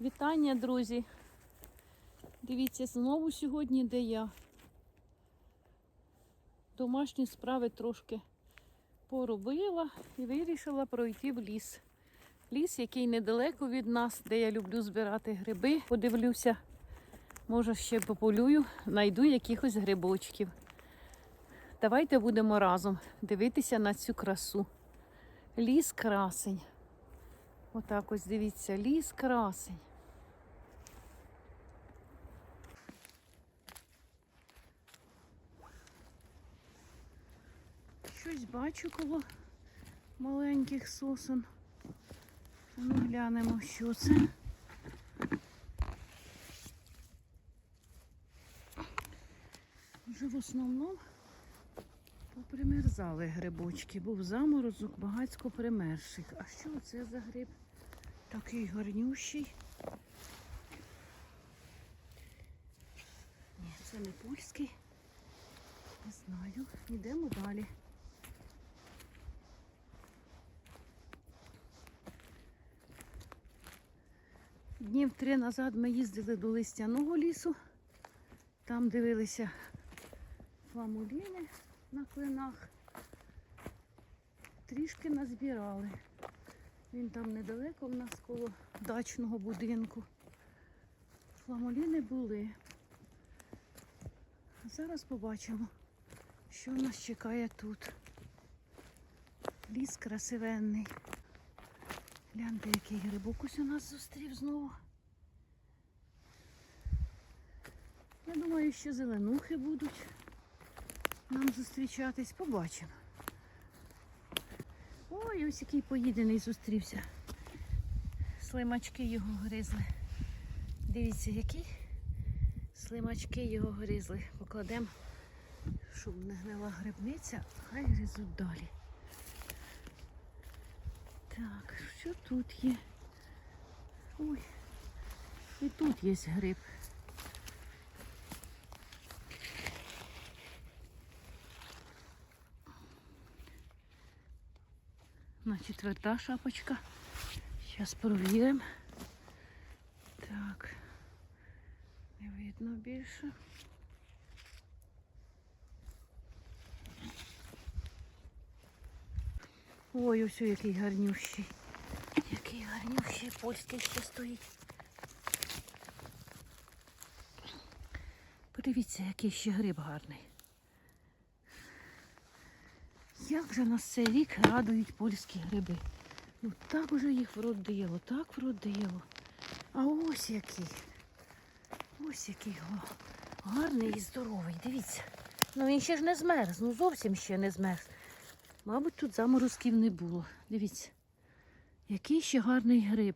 Вітання, друзі. Дивіться, знову сьогодні де я. Домашні справи трошки поробила і вирішила пройти в ліс. Ліс, який недалеко від нас, де я люблю збирати гриби. Подивлюся, може ще пополюю, знайду якихось грибочків. Давайте будемо разом дивитися на цю красу. Ліс красень. Отак ось дивіться, ліс красень. Щось бачу коло маленьких сосен. А Ну, глянемо, що це. Вже в основному попримерзали грибочки. Був заморозок, багацько примерших. А що це за гриб? Такий гарнющий. Ні, це не польський. Не знаю. Йдемо далі. Днів три назад ми їздили до листяного лісу. Там дивилися фламуліни на клинах. Трішки назбирали. Він там недалеко в нас коло дачного будинку. Фламуліни були. Зараз побачимо, що нас чекає тут. Ліс красивенний. Гляньте, який грибок ось у нас зустрів знову. Я думаю, що зеленухи будуть нам зустрічатись. Побачимо. Ой, ось який поїдений зустрівся. Слимачки його гризли. Дивіться, який слимачки його гризли. Покладемо, щоб не гнила грибниця, хай гризуть далі. Так, що тут є? Ой, і тут є гриб. Значить, тверда шапочка. Зараз провіримо. Так, не видно більше. Ой, ось який гарнющий. Який гарнющий польський ще стоїть. Подивіться, який ще гриб гарний. Як же нас цей рік радують польські гриби. Ну так уже їх вродило, так вродило. А ось який. Ось який гарний і здоровий. Дивіться. Ну він ще ж не змерз, ну зовсім ще не змерз. Мабуть, тут заморозків не було. Дивіться, який ще гарний гриб.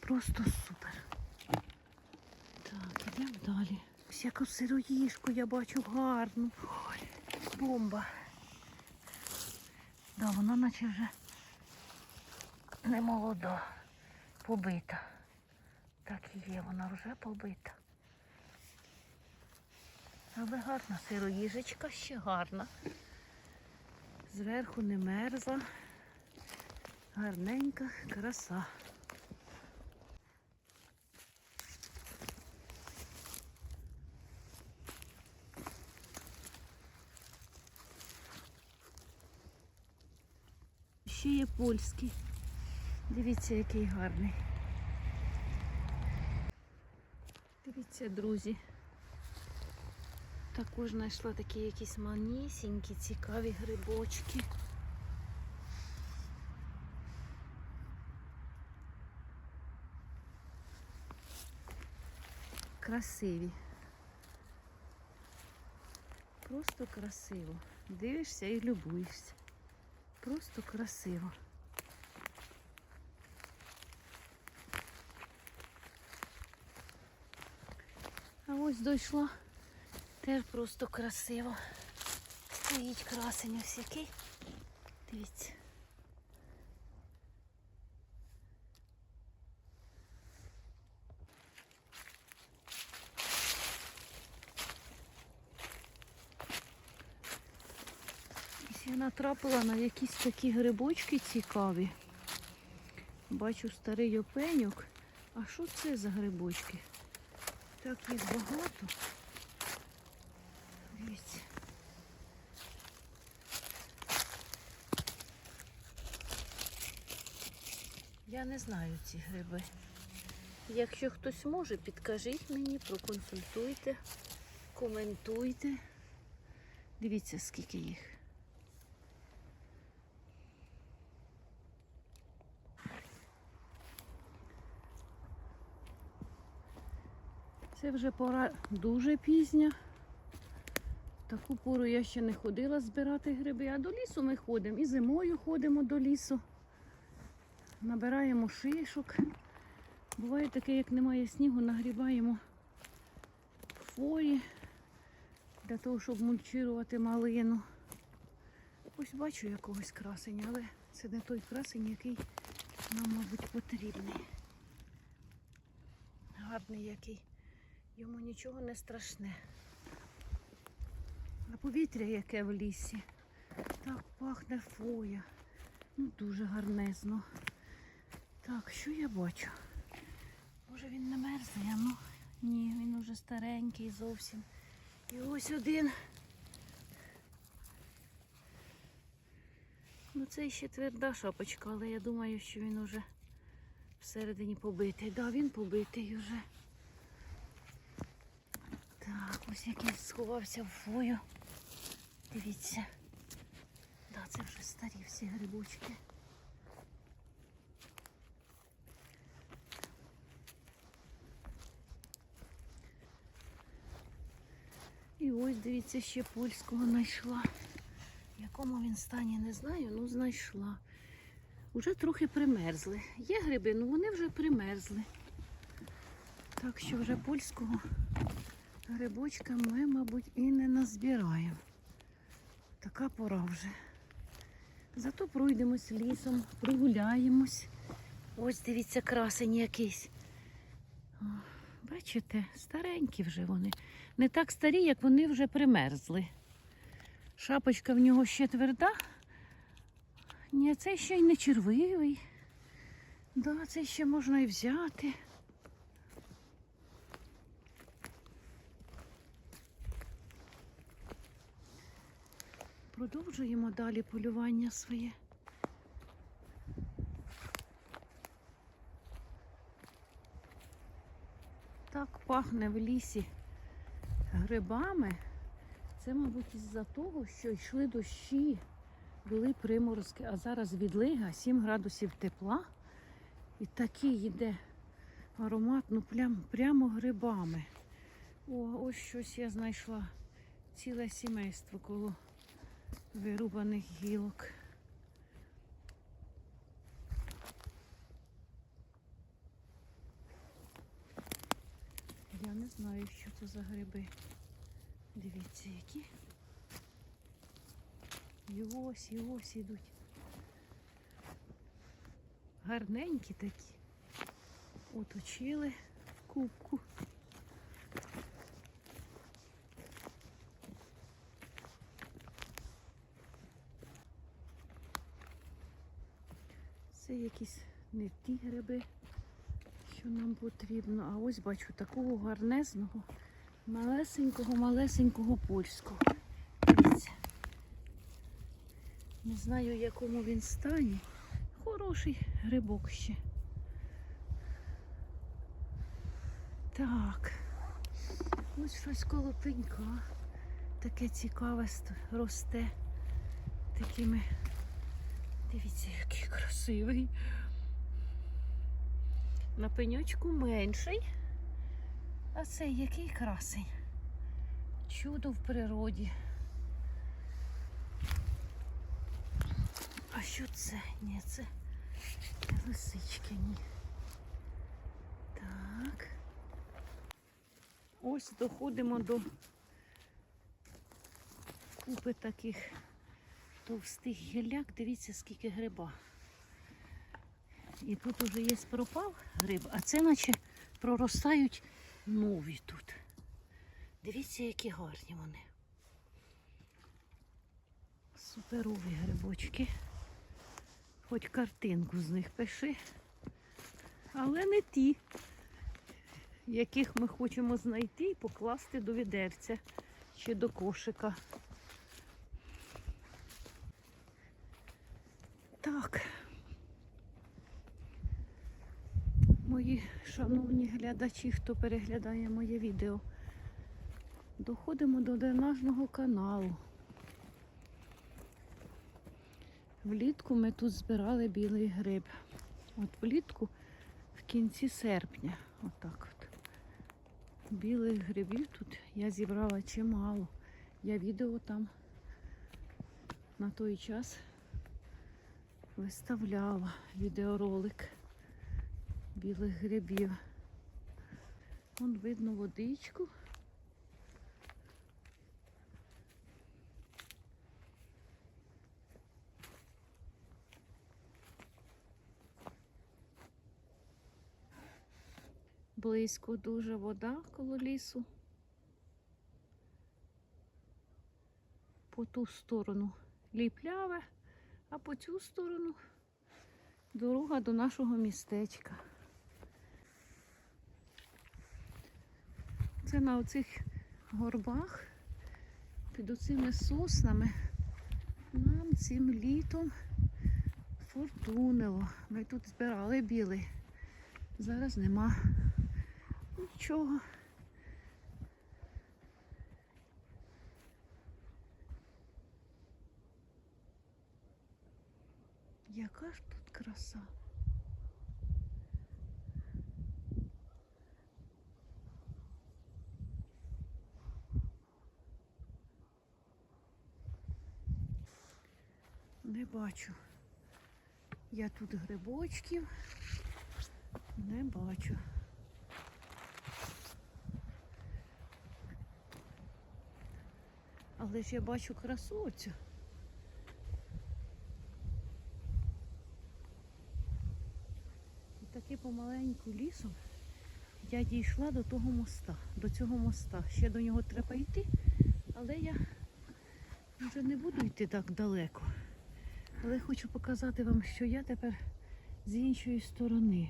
Просто супер. Так, ідемо далі. Ось яку я бачу гарну. Ой, бомба. Да, вона наче вже не молода, побита. Так і є, вона вже побита. Але гарна сироїжечка, ще гарна. Зверху не мерзла. Гарненька краса. Ще є польський. Дивіться, який гарний. Дивіться, друзі. Також знайшла такі якісь манісінькі, цікаві грибочки. Красиві. Просто красиво. Дивишся і любуєшся. Просто красиво. А ось дійшла. Теж просто красиво. Стоїть красень ось який. Дивіться. Я натрапила на якісь такі грибочки цікаві. Бачу старий опеньок. А що це за грибочки? Так їх багато. Дивіться. Я не знаю ці гриби. Якщо хтось може, підкажіть мені, проконсультуйте, коментуйте. Дивіться, скільки їх. Це вже пора дуже пізня. В таку пору я ще не ходила збирати гриби, а до лісу ми ходимо. І зимою ходимо до лісу. Набираємо шишок. Буває таке, як немає снігу, нагрібаємо хвої для того, щоб мульчирувати малину. Ось бачу якогось красення, але це не той красень, який нам, мабуть, потрібний. Гарний який. Йому нічого не страшне. А повітря яке в лісі. Так пахне фоя. Ну, дуже гарнезно. Так, що я бачу? Може він не мерзне, а ну ні, він уже старенький зовсім. І ось один. Ну це ще тверда шапочка, але я думаю, що він уже всередині побитий. Да, він побитий уже. Так, ось який сховався в фою. Дивіться. Да, це вже старі всі грибочки. Ось дивіться, ще польського знайшла. В якому він стані, не знаю, ну знайшла. Уже трохи примерзли. Є гриби, ну вони вже примерзли. Так що вже польського грибочка ми, мабуть, і не назбираємо. Така пора вже. Зато пройдемось лісом, прогуляємось. Ось дивіться, красень якийсь. Бачите, старенькі вже вони. Не так старі, як вони вже примерзли. Шапочка в нього ще тверда. Ні, цей ще й не червивий. Да, цей ще можна і взяти. Продовжуємо далі полювання своє. Так пахне в лісі грибами. Це, мабуть, із-за того, що йшли дощі, були приморозки, а зараз відлига 7 градусів тепла. І такий йде аромат, ну прям, прямо грибами. О, ось щось я знайшла. Ціле сімейство коло вирубаних гілок. Я не знаю, що це за гриби. Дивіться, які. І ось, і ось ідуть. Гарненькі такі. Оточили в кубку. Це якісь не ті гриби, що нам потрібно. А ось бачу такого гарнезного, малесенького, малесенького польського. Дивіться. Не знаю, в якому він стані. Хороший грибок ще. Так. Ось щось коло пенька. Таке цікаве росте. Такими. Дивіться, який красивий. На пеньочку менший. А цей який красень. Чудо в природі. А що це? Ні, це лисички, ні. Так. Ось доходимо до купи таких товстих гілляк. Дивіться, скільки гриба. І тут уже є пропав гриб, а це наче проростають нові тут. Дивіться, які гарні вони. Суперові грибочки. Хоч картинку з них пиши. Але не ті, яких ми хочемо знайти і покласти до відерця чи до кошика. Так. Мої шановні глядачі, хто переглядає моє відео, доходимо до дренажного каналу. Влітку ми тут збирали білий гриб. От влітку в кінці серпня. Отак от. Білих грибів тут я зібрала чимало. Я відео там на той час виставляла відеоролик білих грибів. Вон видно водичку. Близько дуже вода коло лісу. По ту сторону ліпляве, а по цю сторону дорога до нашого містечка. Це на оцих горбах під оцими соснами нам цим літом фортунило. Ми тут збирали білий. Зараз нема нічого. Яка ж тут краса? Не бачу. Я тут грибочків не бачу. Але ж я бачу красу оцю. І таки помаленьку лісом я дійшла до того моста, до цього моста. Ще до нього треба йти, але я вже не буду йти так далеко. Але хочу показати вам, що я тепер з іншої сторони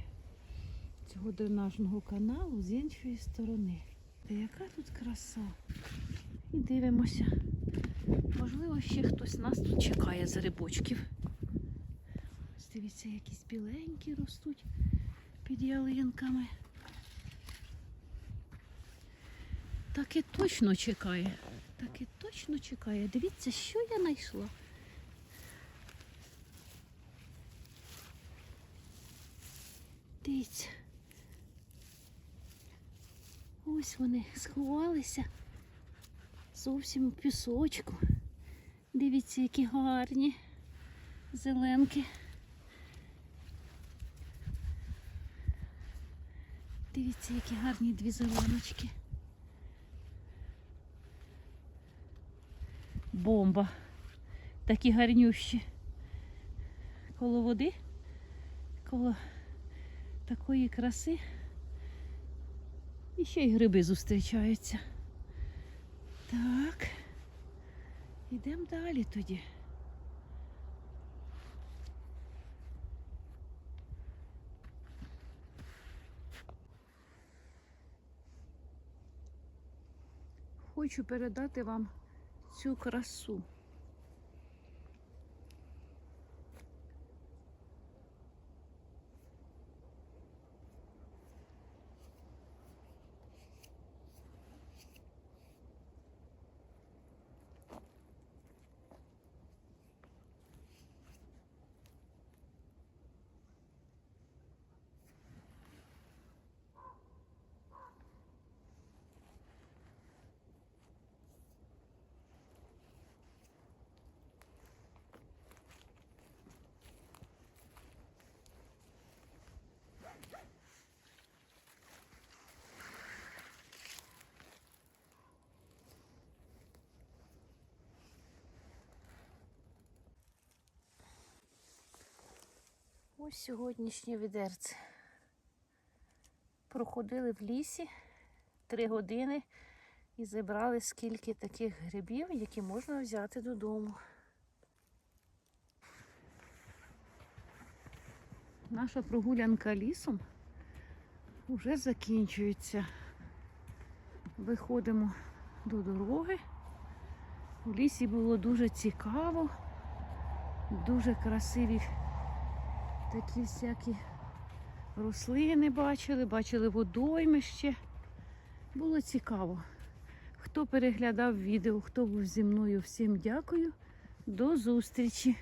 цього дренажного каналу, з іншої сторони. Та яка тут краса. І дивимося. Можливо, ще хтось нас тут чекає з грибочків. Ось Дивіться, якісь біленькі ростуть під ялинками. Так і точно чекає. Так і точно чекає. Дивіться, що я знайшла. Дивіться. Ось вони сховалися зовсім у пісочку. Дивіться, які гарні зеленки. Дивіться, які гарні дві зеленочки. Бомба. Такі гарнющі. Коло води, коло такої краси. І ще й гриби зустрічаються. Так. Йдемо далі тоді. Хочу передати вам цю красу. Ось сьогоднішнє відерце. Проходили в лісі три години і зібрали скільки таких грибів, які можна взяти додому. Наша прогулянка лісом Уже закінчується. Виходимо до дороги. У лісі було дуже цікаво, дуже красиві такі всякі рослини бачили, бачили водоймище. Було цікаво. Хто переглядав відео, хто був зі мною, всім дякую. До зустрічі!